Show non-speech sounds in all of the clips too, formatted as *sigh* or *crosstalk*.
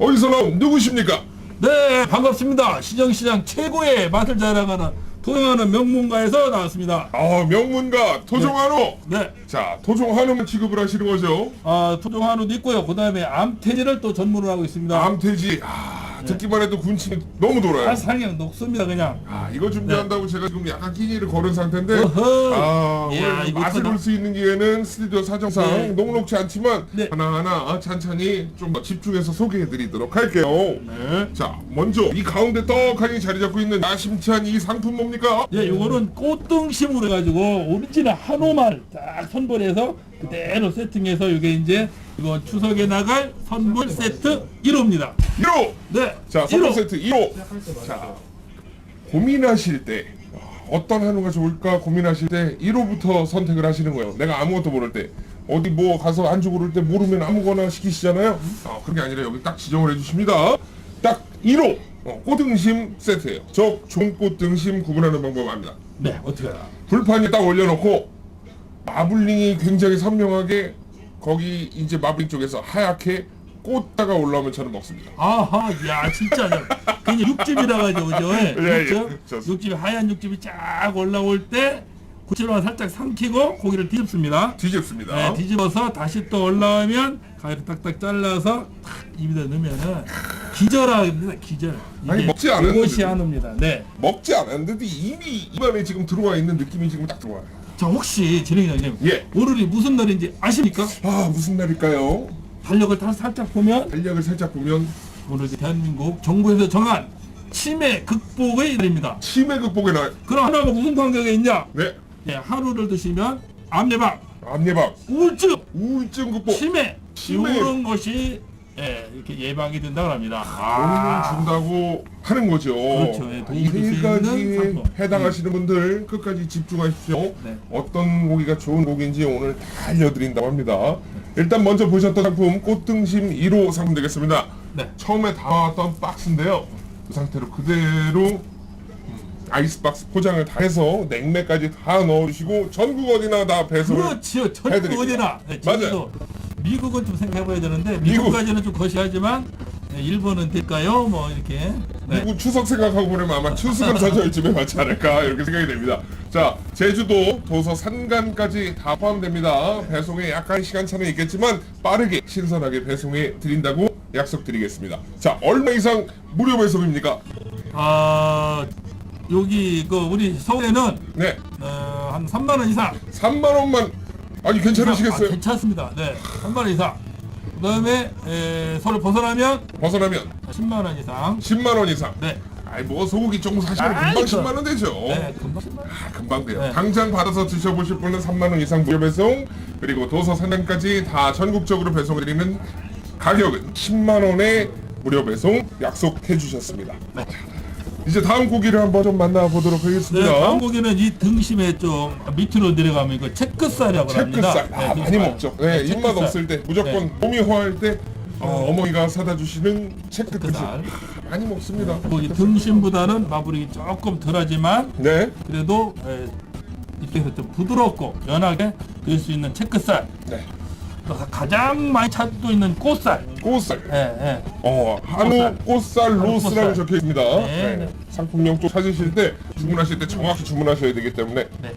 어디서 나온 누구십니까? 네 반갑습니다 시정시장 최고의 맛을 자랑하는 도영하는 명문가에서 나왔습니다 아 명문가 토종한우. 네 자 토종한우만 취급을 하시는 거죠? 아, 토종한우도 있고요 그 다음에 암태지를 또 전문으로 하고 있습니다 암돼지. 아 듣기만 해도 군침이 너무 돌아요. 아, 살기는 녹습니다 그냥 아 이거 준비한다고 제가 지금 약간 끼니를 걸은 상태인데 어허. 아 이야, 오늘 이거 맛을 어떡하나? 볼수 있는 기회는 스튜디오 사정상 네. 녹록치 않지만 네. 하나하나 천천히 좀더 집중해서 소개해드리도록 할게요 네. 자 먼저 이 가운데 떡하니 자리 잡고 있는 야심찬 이 상품 뭡니까? 예, 요거는 꽃등심으로 해가지고 오리지널 한우말 딱 선별해서 그대로 세팅해서 이게 이제 이거 추석에 나갈 선물 세트 1호입니다. 1호! 네 자 선물 1호. 세트 1호. 자 고민하실 때 어떤 한우가 좋을까 고민하실 때 1호부터 선택을 하시는 거예요. 내가 아무것도 모를 때. 어디 뭐 가서 안주 고를 때 모르면 아무거나 시키시잖아요. 아 그런 게 아니라 여기 딱 지정을 해주십니다. 딱 1호. 어, 꼬등심 세트예요. 저 종꽃 등심 구분하는 방법 압니다. 네 어떻게 알아? 불판에 딱 올려놓고 마블링이 굉장히 선명하게 거기 이제 마블링 쪽에서 하얗게 꽂다가 올라오면 저는 먹습니다 아하, 야, 진짜. 그냥 육즙이라 가지고, 그죠? 예, 예, 예. 육즙. 좋습니다. 육즙이, 하얀 육즙이 쫙 올라올 때, 고추를 살짝 삼키고 고기를 뒤집습니다. 뒤집습니다 네, 뒤집어서 다시 또 올라오면 가위로 딱딱 잘라서 탁 입에다 넣으면은 기절합니다, 기절. 아니, 이게 먹지 않았는데. 그것이 한우입니다. 네. 먹지 않았는데 이미 입안에 지금 들어와 있는 느낌이 지금 딱 들어와요. 자, 혹시 진행자님. 예. 오늘이 무슨 날인지 아십니까? 아 무슨 날일까요? 달력을 다 살짝 보면 달력을 살짝 보면 오늘 대한민국 정부에서 정한 치매 극복의 날입니다. 치매 극복의 날. 그럼 하나가 무슨 관계가 있냐? 네. 네, 하루를 드시면 암 예방, 암예방, 우울증, 우울증 극복. 치매, 치매. 이런 것이 예, 이렇게 예방이 된다고 합니다. 도움을 준다고 하는 거죠. 그렇죠. 예, 도움을 이 줄수 세 있는 가지에 상품. 해당하시는 분들 끝까지 집중하십시오. 네. 어떤 고기가 좋은 고기인지 오늘 다 알려드린다고 합니다. 일단 먼저 보셨던 상품 꽃등심 1호 상품 되겠습니다. 네. 처음에 담아왔던 박스인데요. 그 상태로 그대로 음, 아이스박스 포장을 다 해서 냉매까지 다 넣어주시고 전국 어디나 다 배송을 그렇지요. 전국 해드립니다. 어디나. 네, 맞아요. 미국은 좀 생각해봐야 되는데 미국. 미국까지는 좀 거시하지만 네, 일본은 될까요? 뭐 이렇게. 네. 그리고 추석 생각하고 보면 아마 추수감 사절쯤에 맞지 않을까 이렇게 생각이 됩니다. 자 제주도 도서 산간까지 다 포함됩니다. 배송에 약간 시간차는 있겠지만 빠르게 신선하게 배송해 드린다고 약속드리겠습니다. 자 얼마 이상 무료 배송입니까? 아 여기 그 우리 서울에는 네 어, 한 3만 원 이상. 3만 원만 아니 아, 괜찮으시겠어요? 괜찮습니다. 네, 3만 원 이상. 그다음에 에, 서울 벗어나면 벗어나면 10만 원 이상. 10만 원 이상. 네, 아이 뭐 소고기 조금 사시면 아이, 금방 그- 10만 원 되죠. 네, 금방 10만 원. 아, 금방 돼요. 네. 당장 받아서 드셔보실 분은 3만 원 이상 무료 배송 그리고 도서 산단까지 다 전국적으로 배송드리는 가격은 10만 원의 무료 배송 약속해 주셨습니다. 네. 이제 다음 고기를 한번 좀 만나보도록 네, 하겠습니다. 다음 고기는 이 등심에 좀 밑으로 내려가면 이거 체크살이라고 합니다. 채끝살 아, 네, 많이 등심살. 먹죠. 네, 네, 입맛 채끝살. 없을 때 무조건 네. 몸이 허할 때 어, 어머니가 사다 주시는 채끝 채끝살. 많이 먹습니다. 거기 등심보다는 마블링이 조금 덜하지만 네, 그래도 에, 입에서 좀 부드럽고 연하게 될 수 있는 체크살. 네, 또 가장 많이 찾고 있는 꽃살. 꽃살. 예, 예. 어, 한우 꽃살 한우 로스라고 꽃살. 적혀 있습니다. 네, 네. 네. 상품명 쪽 찾으실 때 주문하실 때 정확히 주문하셔야 되기 때문에 네.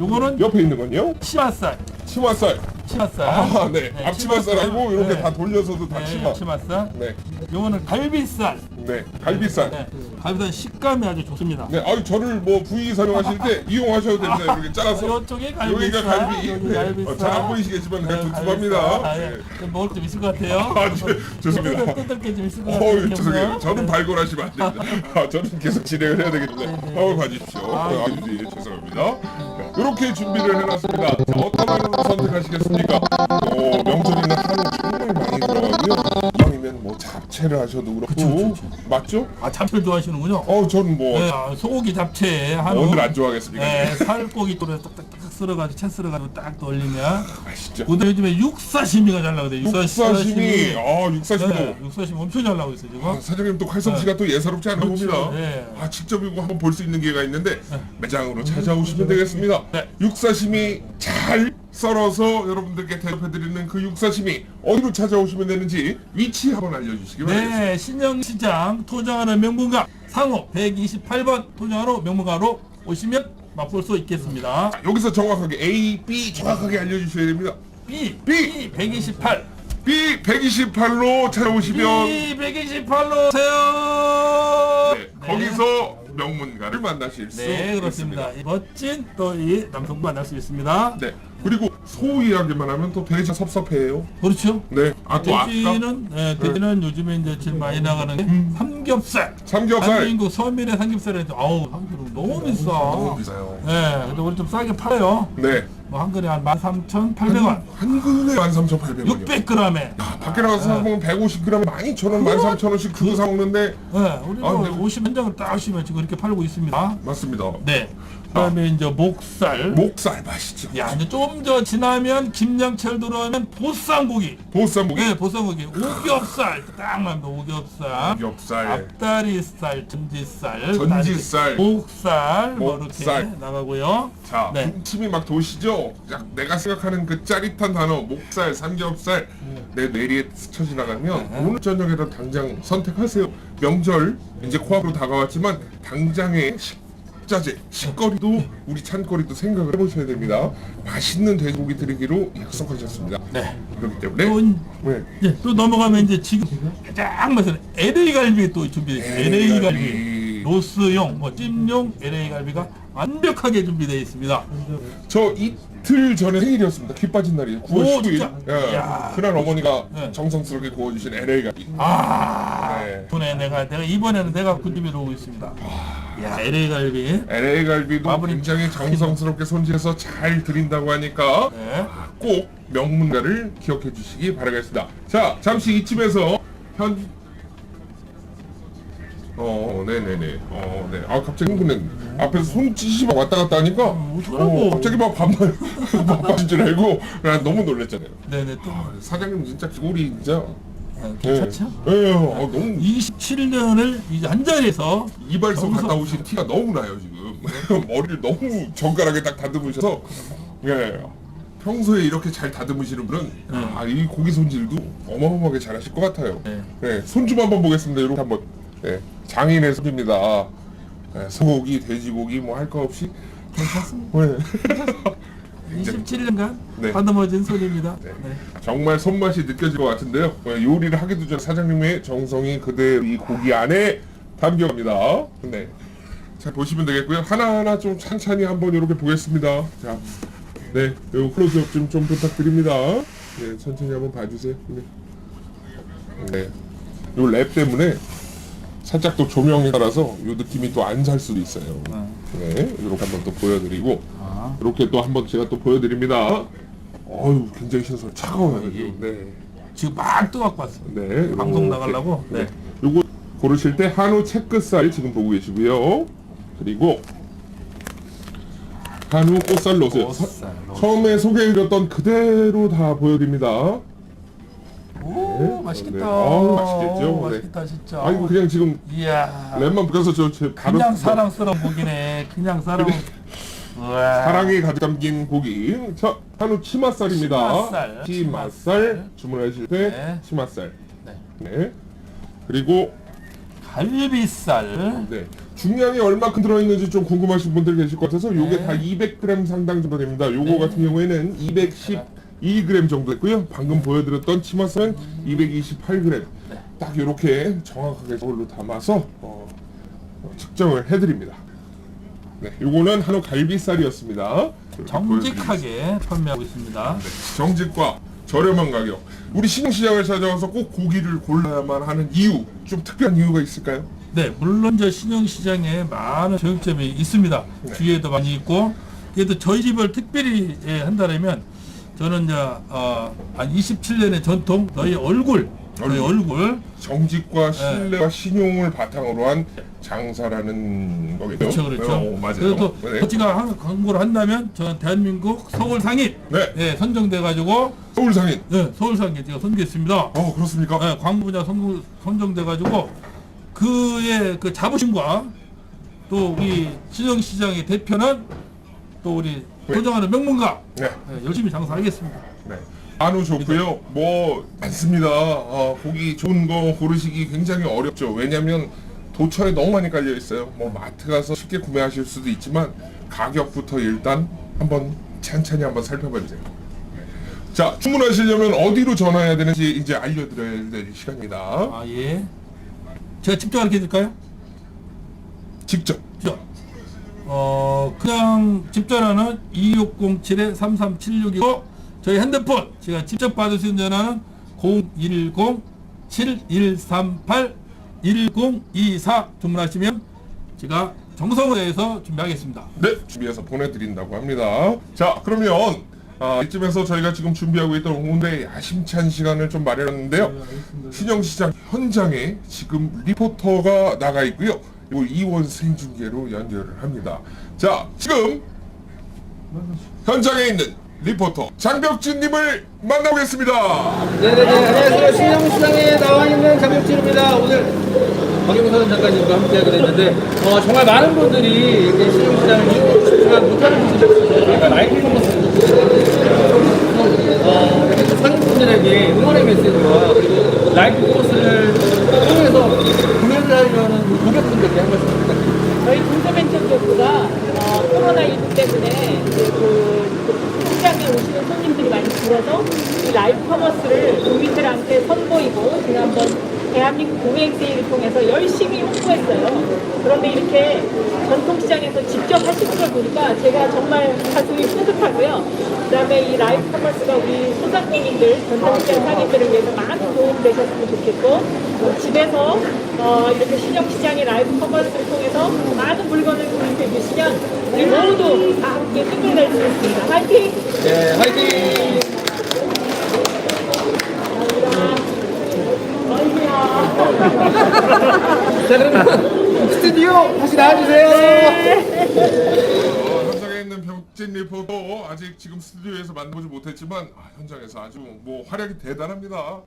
요거는 옆에 있는 건요 치맛살. 치마살. 치맛살. 아, 네. 네, 앞치마살 아니고 이렇게 네. 다 돌려서도 다 네, 치마. 치맛살. 네, 요거는 갈비살. 네, 갈비살. 네. 갈비살 식감이 아주 좋습니다. 네, 아유 저를 뭐 부위 설명하실 때 *laughs* 이용하셔도 됩니다. 이렇게 잘라서. 이쪽에 갈비살. 여기가 갈비. 여기 네. 갈비살. 어, 잘안 보이시겠지만 네, 그냥 갈비살. 두툼합니다. 아, 예. 네. 좀 먹을 좀 있을 것 같아요. *laughs* 아, 저- 좋습니다. 뜯을 게 좀 있을 것 같아요. 어우 죄송해요. 저는 네. 발굴하시면 안 됩니다. 아, 저는 계속 진행을 해야 때문에 네, 네. 한번 봐주십시오. 아, 아, 네, 죄송합니다. 네, 이렇게 준비를 해놨습니다. 자, 어떤 한우 선택하시겠습니까? 어, 명절에는 한우 정말 많이 들어가고요. 이왕이면 뭐 잡채를 하셔도 그렇고 그쵸, 그쵸, 그쵸. 맞죠? 아, 잡채를 좋아하시는군요. 어, 저는 뭐 네, 아, 소고기 잡채 한우. 오늘 안 좋아하겠습니까? 네, 살코기 또래 딱딱 딱 썰어가지고 채 썰어가지고 딱 돌리면. 아시죠? 그다음에 요즘에 육사시미가 잘 나거든요. 육사심이 아 육사심도 네, 육사시미 엄청 잘 나오고 있어요 지금. 아, 사장님 또 칼솜씨가 또 예사롭지 않은 그렇죠. 겁니다. 네. 아 직접 이거 한번 볼 수 있는 기회가 있는데 매장으로 찾아오시면 되겠습니다. 네. 육사심이 잘 썰어서 여러분들께 대접해드리는 그 육사심이 어디로 찾아오시면 되는지 위치 한번 알려주시기 바랍니다. 네, 신영시장 토장하는 명문가 상호 128번 토장하러 명문가로 오시면 맛볼 수 있겠습니다. 여기서 정확하게 A, B 정확하게 알려주셔야 됩니다. B, B. B 128, B 128로 찾아오시면 B 128로 오세요. 네, 거기서 명문가를 만나실 수 네, 그렇습니다. 있습니다. 이 멋진 또 이 남성 만날 수 있습니다. 네. 그리고 소 이야기만 하면 또 돼지 섭섭해요. 그렇죠. 네. 아, 또 아까 돼지는 네, 돼지는 요즘에 이제 제일 많이 나가는 게 삼겹살. 삼겹살 대한민국 서민의 삼겹살에 아우 삼겹살 너무 비싸. 너무 비싸요. 네, 근데 우리 좀 싸게 팔아요. 네. 뭐한 근에 한 13,800원. 한 근에 13,800원이요. 600g에. 밖에 나가서 사 먹으면 150g에 12,000원, 13,000원씩 주고 사 먹는데 네, 우리 아, 뭐 근데- 50한 장을 딱 하시면 지금 이렇게 팔고 있습니다. 맞습니다. 네. 그다음에 이제 목살. 목살 맛이죠. 야, 이제 좀 더 지나면 김양철 들어오면 보쌈고기. 보쌈고기, 네, 보쌈고기. 오겹살. 딱 납니다. 오겹살. 삼겹살, 앞다리살, 전지살, 전지살, 목살, 뭐 이렇게 목살. 나가고요. 자, 네. 군침이 막 도시죠? 약 내가 생각하는 그 짜릿한 단어, 목살, 삼겹살, 내 뇌리에 스쳐 지나가면 네. 오늘 저녁에도 당장 선택하세요. 명절 이제 코앞으로 다가왔지만 당장의 식 자재, 식거리도 우리 찬거리도 생각을 해보셔야 됩니다. 맛있는 돼지고기 드리기로 약속하셨습니다. 네. 그렇기 때문에 또, 네. 이제 또 넘어가면 이제 지금 가장 맛있는 LA 갈비 또 있어요. LA 갈비. 갈비. 로스용, 뭐 찜용 LA 갈비가 완벽하게 준비되어 있습니다. 저 이틀 전에 생일이었습니다. 기 빠진 날이에요. 9월 오, 19일. 진짜? 예, 야. 그날 어머니가 네. 정성스럽게 구워주신 LA 갈비. 아, 네. 돈에 내가 내가 이번에는 내가 군집에 오고 있습니다. 야, LA 갈비. LA 갈비도 마무리 굉장히 정성스럽게 손질해서 잘 드린다고 하니까 네. 꼭 명문가를 기억해 주시기 바라겠습니다. 자, 잠시 이쯤에서 현 어, 네네네. 어, 네. 아, 갑자기 흥분했 앞에서 손짓이 막 왔다 갔다 하니까, 어떡하고. 어, 갑자기 막 반말, *laughs* 반말인 줄 알고, 난 너무 놀랬잖아요. 네네 또 아, 사장님 진짜 기골이 진짜. 아, 괜찮죠? 예, 예, 어, 너무 27년을 이제 한 자리에서 이발소 정성. 갔다 오신 티가 너무 나요 지금 *laughs* 머리를 너무 정갈하게 딱 다듬으셔서 예 평소에 이렇게 잘 다듬으시는 분은 아 이 고기 손질도 어마어마하게 잘하실 것 같아요 네. 예, 손좀 한번 보겠습니다 이렇게 한번 예, 장인의 손입니다 예, 소고기 돼지고기 뭐 할 거 없이 괜찮습니다. 예. 27년간 네. 다듬어진 손입니다. 네. 네. 정말 손맛이 느껴질 것 같은데요. 어, 요리를 하기도 전 사장님의 정성이 그대로 이 고기 안에 담겨갑니다. 네. 자 보시면 되겠고요. 하나하나 좀 찬찬히 한번 이렇게 보겠습니다. 자, 네, 요 클로즈업 좀, 좀 부탁드립니다. 네, 천천히 한번 봐주세요. 네. 네. 요 랩 때문에 살짝 또 조명에 따라서 요 느낌이 또 안 살 수도 있어요. 네, 이렇게 한번 또 보여드리고 아, 이렇게 또 한번 제가 또 보여드립니다. 어유 굉장히 신선 차가워요. 예. 네. 지금 막 뜨갖고 왔어. 네. 방송 요렇게. 나가려고? 네. 요거 고르실 때 한우 체크살 지금 보고 계시고요. 그리고 한우 꽃살 로스. 꽃살 로스. 처음에 소개해드렸던 그대로 다 보여드립니다. 오 네. 맛있겠다. 네. 어우, 맛있겠죠? 오, 네. 맛있겠다 진짜. 아 이거 그냥 지금 이야. 랩만 붙여서 저 제 바로 그냥 사랑스러운 고기네. 그냥 사랑. 사랑이 가득 담긴 고기. 자, 한우 치맛살입니다. 치맛살. 치맛살 주문하실 때 네. 치맛살. 네. 네. 그리고 갈비살. 네. 중량이 얼마큼 들어있는지 좀 궁금하신 분들 계실 것 같아서 요게 네. 다 200g 상당 정도 됩니다. 요거 네. 같은 경우에는 212g 정도 됐고요. 방금 보여드렸던 치맛살은 228g. 네. 딱 이렇게 정확하게 저걸로 담아서 어, 어, 측정을 해드립니다. 네, 요거는 한우 갈비살이었습니다. 이렇게 보여드리겠습니다. 정직하게 판매하고 있습니다. 네, 정직과 저렴한 가격. 우리 신흥시장을 찾아와서 꼭 고기를 골라야만 하는 이유, 좀 특별한 이유가 있을까요? 네, 물론 저 신흥시장에 많은 저육점이 있습니다. 네. 주위에도 많이 있고, 그래도 저희 집을 특별히 예, 한다면 저는 이제 어, 한 27년의 전통, 너희 얼굴, 너희 얼굴, 정직과 신뢰와 신용을 바탕으로 한 장사라는 거겠죠. 그렇죠, 그렇죠. 어, 맞아요. 그래서 또 네. 저희가 한- 광고를 한다면 저는 대한민국 서울 상인, 네. 예, 선정돼 가지고, 서울 상인. 예, 서울 상인 제가 선정했습니다. 어 그렇습니까? 예, 광고 분야 선, 선정돼 가지고 그의 그 자부심과 또 우리 신흥시장의 대표는 또 우리 도전하는 명문가 네. 네, 열심히 장사하겠습니다. 네. 한우 좋고요. 뭐 많습니다. 어, 고기 좋은 거 고르시기 굉장히 어렵죠. 왜냐면 도처에 너무 많이 깔려 있어요. 뭐 마트 가서 쉽게 구매하실 수도 있지만 가격부터 일단 한번 천천히 한번 살펴봐 주세요. 자, 주문하시려면 어디로 전화해야 되는지 이제 알려드려야 될 시간입니다. 아 예. 제가 직접 가르쳐 드릴까요? 직접. 자, 어 그냥 집 전화는 2607에 33765 저희 핸드폰 제가 직접 받을 수 있는 전화는 010 7138 1024 주문하시면 제가 정성을 다해서 준비하겠습니다. 네, 준비해서 보내드린다고 합니다. 자, 그러면 아, 이쯤에서 저희가 지금 준비하고 있던 오늘의 야심찬 시간을 좀 마련했는데요. 신영시장 현장에 지금 리포터가 나가 있고요. 그리고 이원 생중계로 연결을 합니다. 자, 지금 현장에 있는 리포터 장벽진님을 만나보겠습니다. 네네네 안녕하세요. 신영 시장에 나와 있는 장혁진입니다. 오늘 박영선 작가님과 함께하게 됐는데 어, 정말 많은 분들이 이렇게 신영 시장을 이용하고 싶지만 못하는 분들이 있어요 커머스 어, 이렇게 또 상인분들에게 응원의 메시지와 그리고 라이브 커머스를 통해서 구매를 하려는 고객분들께 한 말씀 부탁드립니다. 저희 중소벤처 쪽보다 어, 코로나 19 때문에 이제 그, 그 시장에 줄어서 이 라이브 커머스를 고객들한테 선보이고 지난번 대한민국 공행 세일을 통해서 열심히 홍보했어요. 그런데 이렇게 전통시장에서 직접 하시는 걸 보니까 제가 정말 가슴이 뿌듯하고요. 그 다음에 이 라이브 커머스가 우리 소상공인들, 전통시장 상인들을 위해서 많은 도움 되셨으면 좋겠고 어, 집에서 어, 이렇게 신영시장의 라이브 커머스를 통해서 많은 물건을 구입해 주시면 우리 모두 다 함께 힘을 낼수 있습니다. 화이팅! 네 화이팅 자 그러면 스튜디오 다시 나와주세요 어, 현장에 있는 벽진 리포터 아직 지금 스튜디오에서 만나보지 못했지만 아, 현장에서 아주 뭐 활약이 대단합니다.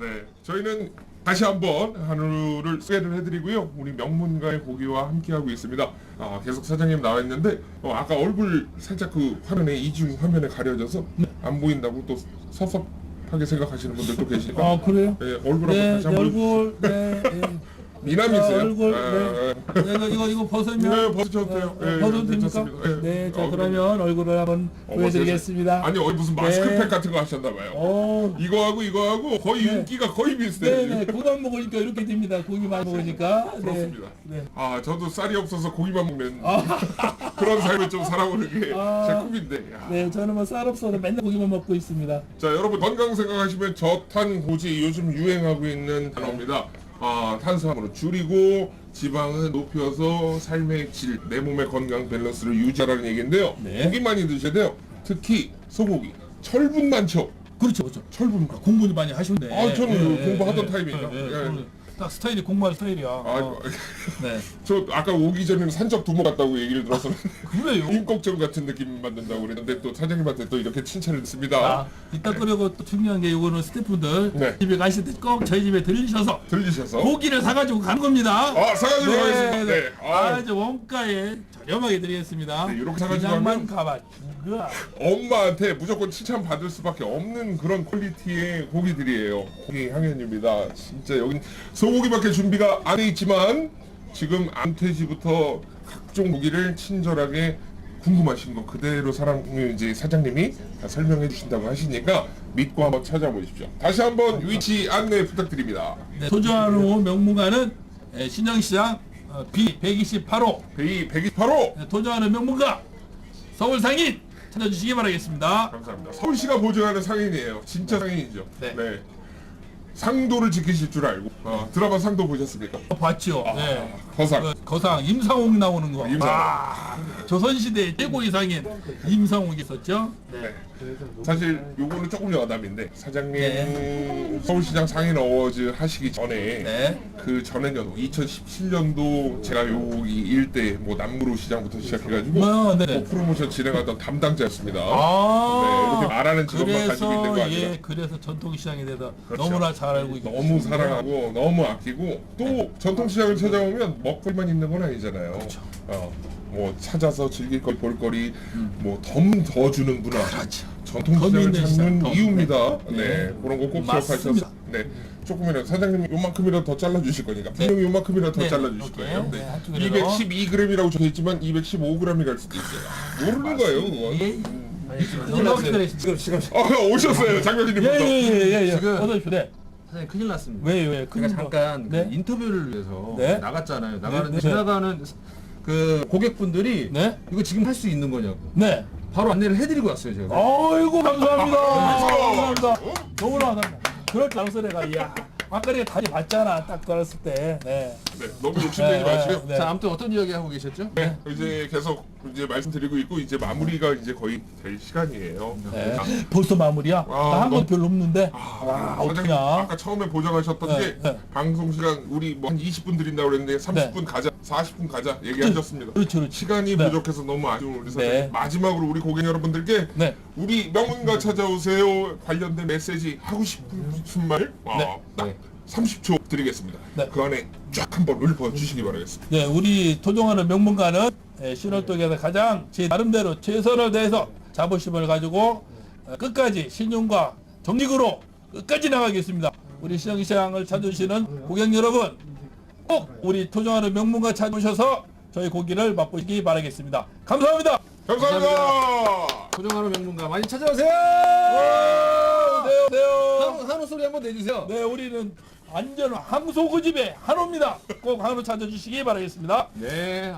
네, 저희는 다시 한번 한우를 소개를 해드리고요. 우리 명문가의 고기와 함께하고 있습니다. 아, 계속 사장님 나와 있는데 어, 아까 얼굴 살짝 그 화면에 이중 화면에 가려져서 안 보인다고 또 섭섭하게 생각하시는 분들도 계시니까 아 그래요? 네, 얼굴 네, 한번 네 다시 한번 얼굴 네. 네. *laughs* 미남이세요? 얼굴 아, 네. 네, 이거 이거 이거 벗으면 네, 벗으셔도 돼요. 네, 네, 벗어도 됩니까? 괜찮습니다. 네. 네, 자 어, 그러면 얼굴을 한번 어, 보여드리겠습니다. 아니 어디 무슨 네. 마스크팩 같은 거 하셨나봐요. 어, 이거하고 이거하고 거의 네. 윤기가 거의 비슷해요. 네네 고기 먹으니까 이렇게 됩니다. 고기 많이 먹으니까. 네. 그렇습니다. 네. 아 저도 쌀이 없어서 고기만 먹는 아, *laughs* 그런 삶을 좀 살아보는 게 제 아. 꿈인데. 야. 네, 저는 뭐 쌀 없어서 맨날 고기만 먹고 있습니다. 자 여러분 건강 생각하시면 저탄 고지 요즘 유행하고 있는 단어입니다. 아 탄수화물을 줄이고 지방은 높여서 삶의 질, 내 몸의 건강 밸런스를 유지하라는 얘기인데요. 네. 고기 많이 드셔야 돼요. 특히 소고기, 철분 많죠. 그렇죠, 그렇죠. 철분. 공부 많이 하셨네. 아, 저는 그 공부하던 타입이니까. 예. 저는 딱 스타일이 공부할 스타일이야. 아, 어, 네. *laughs* 저 아까 오기 전에는 산적 두모 같다고 얘기를 들어서 그래요. *laughs* 임꺽정 같은 느낌 받는다고 그랬는데 또 사장님한테 또 이렇게 칭찬을 듣습니다. 아, 이따 그리고 또 중요한 게 이거는 스태프분들 네. 집에 가실 때 꼭 저희 집에 들리셔서 들리셔서 고기를 사가지고 가는 겁니다. 아 사가지고 가겠습니다. 네. 아, 아주 원가에 저렴하게 드리겠습니다. 네, 이렇게 사가지고 그냥만 가면- 가봐. 엄마한테 무조건 칭찬 받을 수밖에 없는 그런 퀄리티의 고기들이에요. 고기 향연입니다. 진짜 여긴 소고기밖에 준비가 안 돼 있지만 지금 암퇴지부터 각종 고기를 친절하게 궁금하신 거 그대로 사랑 이제 사장님이 다 설명해 주신다고 하시니까 믿고 한번 찾아보십시오. 다시 한번 위치 안내 부탁드립니다. 네, 도전후 명문가는 예, 신영시장 어, B 128호 베이 128호 네, 도전하는 명문가 서울 상인 찾아주시기 바라겠습니다. 감사합니다. 서울시가 보증하는 상인이에요. 진짜 상인이죠. 네. 상도를 지키실 줄 알고 어, 드라마 상도 보셨습니까? 어, 봤죠. 네. 거상. 그 거상 임상옥 나오는 거. 임상옥. 아, 조선시대 최고 이상인 임상옥이 있었죠. 네. 사실 요거는 조금 여담인데 사장님 네. 서울시장 상인 어워즈 하시기 전에 네. 그 전에 연도 2017년도 제가 여기 일대 뭐 남구로 시장부터 시작해가지고 어, 네. 뭐 프로모션 진행하던 담당자였습니다. 아, 네, 이렇게 말하는 직업만 가지고 있는 거 아니라 예, 그래서 전통시장에 대해서 그렇죠. 너무나 잘 알고 있고 너무 사랑하고 너무 아끼고 또 네. 전통시장을 찾아오면 먹거리만 있는 건 아니잖아요. 그렇죠. 어, 뭐 찾아서 즐길 걸 볼거리 뭐덤 더 주는 문화 전통 시장을 덤 있는 시장, 찾는 덤. 이유입니다. 네. 네, 그런 거 꼭. 기억하셔서 네 조금이라도 사장님이 요만큼이라도 더 잘라 주실 거니까 분명히 요만큼이라도 더 네. 잘라 주실 오케이. 거예요. 네, 네. 한쪽이라도. 212g이라고 적혀 있지만 215g이랄 수도 있어요. 모르는 거예요 그건. 큰일 났어요. 지금 지금 아 오셨어요 장면님부터. 예예예예. 지금- 어서 오십시오. 네. 사장님 큰일 났습니다. 왜요 왜? 큰 제가 거. 잠깐 네. 그 인터뷰를 위해서 네. 나갔잖아요. 나가는데 네. 지나가는 그 고객분들이 네. 이거 지금 할 수 있는 거냐고 네. 바로 안내를 해드리고 왔어요 제가. 아이고 감사합니다. 감사합니다. 너무나 감사합니다. 그럴 줄 알았어 내가. 이야. 아까 내가 다리 봤잖아. 딱 들었을 때. 네. 네, 너무 욕심내지 네, 마시고요. 네. 자 아무튼 어떤 이야기 하고 계셨죠? 네, 이제 계속 이제 말씀드리고 있고 이제 마무리가 이제 거의 될 시간이에요. 네. 자, 벌써 마무리야? 아, 나한 너무- 번 별로 없는데. 아, 와, 사장님 어떡하냐. 아까 처음에 보장하셨던 네, 게 네. 방송 시간 우리 뭐 한 20분 드린다고 그랬는데 30분 가자, 40분 가자 얘기하셨습니다. 그렇죠, 그렇죠. 시간이 네. 부족해서 너무 아쉬운 우리 사장님. 네. 마지막으로 우리 고객 여러분들께 네. 우리 명문가 찾아오세요 관련된 메시지 하고 싶은 말 어, 네. 딱 30초 드리겠습니다. 네. 그 안에 쫙 한번 읊어 주시기 바라겠습니다. 네, 우리 토종하는 명문가는 예, 신월동에서 가장 제 나름대로 최선을 다해서 자부심을 가지고 어, 끝까지 신용과 정직으로 끝까지 나가겠습니다. 우리 시장시장을 찾으시는 고객 여러분, 꼭 우리 토종하는 명문가 찾으셔서 저희 고기를 맛보시기 바라겠습니다. 감사합니다. 감사합니다. 고정하는 명문가 많이 찾아오세요. 오세요, 오세요. 한우, 한우 소리 한번 내주세요. 네, 우리는 완전 항소 그 집의 한우입니다. 꼭 한우 찾아주시기 바라겠습니다. 네.